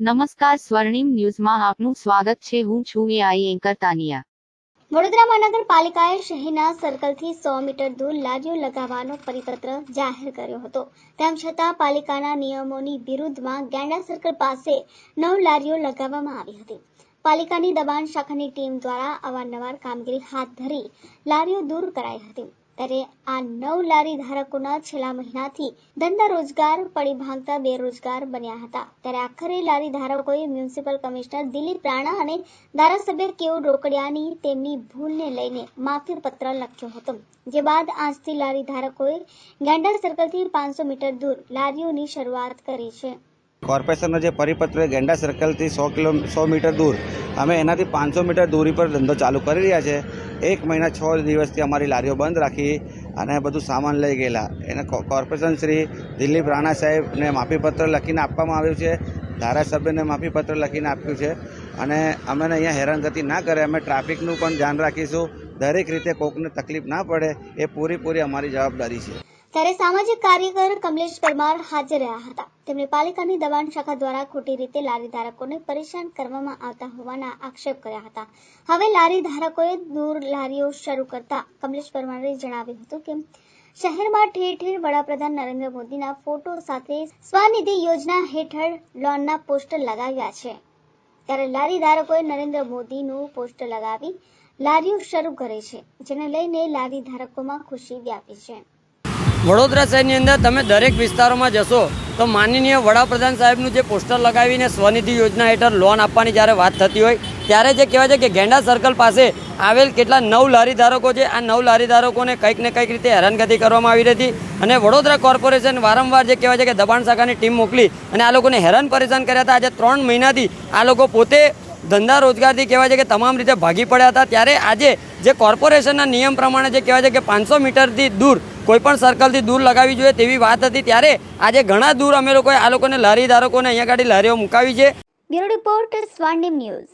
નમસ્કાર, સ્વર્ણિમ ન્યૂઝમાં આપનું સ્વાગત છે. હું છું એઆઈ એન્કર તાનિયા. વડોદરા મહાનગરપાલિકાએ શહેરના સર્કલથી સો મીટર દૂર લારીઓ લગાવવાનો પરિપત્ર જાહેર કર્યો હતો. તેમ છતાં પાલિકાના નિયમોની વિરુદ્ધમાં ગેંડા સર્કલ પાસે નવ લારીઓ લગાવવામાં આવી હતી. પાલિકાની દબાણ શાખાની ટીમ દ્વારા અવારનવાર કામગીરી હાથ ધરી લારીઓ દૂર કરાઈ હતી. ત્યારે આ નવ લારી ધારકોના છેલ્લા મહિનાથી ધંધા રોજગાર પડી ભાંગતા બેરોજગાર બન્યા હતા. ત્યારે આખરે લારી ધારકોએ મ્યુનિસિપલ કમિશનર દિલીપ રાણા અને ધારાસભ્ય કેવું રોકડિયાની તેમની ભૂલને લઈને માફી પત્ર લખ્યો હતો. જે બાદ આજથી લારી ધારકોએ ગેન્ડર સર્કલથી પાંચસો મીટર દૂર લારીઓની શરૂઆત કરી છે. કોર્પોરેશનનો જે પરિપત્ર ગેંડા સર્કલથી સો કિલો, સો મીટર દૂર, અમે એનાથી પાંચસો મીટર દૂરી પર ધંધો ચાલુ કરી રહ્યા છે. એક મહિના છ દિવસથી અમારી લારીઓ બંધ રાખી અને બધું સામાન લઈ ગયેલા. એને કોર્પોરેશન શ્રી દિલીપ રાણા સાહેબને માફીપત્ર લખીને આપવામાં આવ્યું છે. ધારાસભ્યને માફીપત્ર લખીને આપ્યું છે. અને અમને અહીંયા હેરાનગતિ ના કરે, અમે ટ્રાફિકનું પણ ધ્યાન રાખીશું. દરેક રીતે કોકને તકલીફ ના પડે, એ પૂરેપૂરી અમારી જવાબદારી છે. ત્યારે સામાજિક કાર્યકર કમલેશ પરમાર હાજર રહ્યા હતા. તેમણે પાલિકાની દબાણ શાખા દ્વારા ખોટી રીતે લારી ધારકોને પરેશાન કરવામાં આવતા હોવાના આક્ષેપ કર્યા હતા. હવે લારી ધારકોએ દૂર લારીઓ શરૂ કરતા કમલેશ પરમારે જણાવ્યું હતું કે, શહેરમાં ઠેર ઠેર વડાપ્રધાન નરેન્દ્ર મોદીના ફોટો સાથે સ્વનિધિ યોજના હેઠળ લોનના પોસ્ટર લગાવ્યા છે. ત્યારે લારી ધારકોએ નરેન્દ્ર મોદીનું પોસ્ટર લગાવી લારીઓ શરૂ કરે છે, જેને લઈને લારી ધારકોમાં ખુશી વ્યાપી છે. વડોદરા શહેરની અંદર તમે દરેક વિસ્તારોમાં જશો તો માનનીય વડાપ્રધાન સાહેબનું જે પોસ્ટર લગાવીને સ્વનિધિ યોજના હેઠળ લોન આપવાની જ્યારે વાત થતી હોય, ત્યારે જે કહેવાય છે કે ગેંડા સર્કલ પાસે આવેલ કેટલા નવ લારી ધારકો છે. આ નવ લારી ધારકોને કંઈક ને કંઈક રીતે હેરાનગતિ કરવામાં આવી રહી અને વડોદરા કોર્પોરેશન વારંવાર જે કહેવાય છે કે દબાણ શાખાની ટીમ મોકલી અને આ લોકોને હેરાન પરેશાન કર્યા હતા. આજે ત્રણ મહિનાથી આ લોકો પોતે ધંધા રોજગારથી કહેવાય છે કે તમામ રીતે ભાગી પડ્યા હતા. ત્યારે આજે જે કોર્પોરેશનના નિયમ પ્રમાણે જે કહેવાય છે કે પાંચસો મીટરથી દૂર કોઈ પણ સર્કલથી દૂર લગાવી જોઈએ તેવી વાત હતી. ત્યારે આજે ઘણા દૂર અમે લોકોએ આ લોકોને લારી ધારકોને અહીંયા ગાડી લારીઓ મુકાવી છે. બ્યુરો રિપોર્ટર સ્વાન્ડિમ ન્યૂઝ.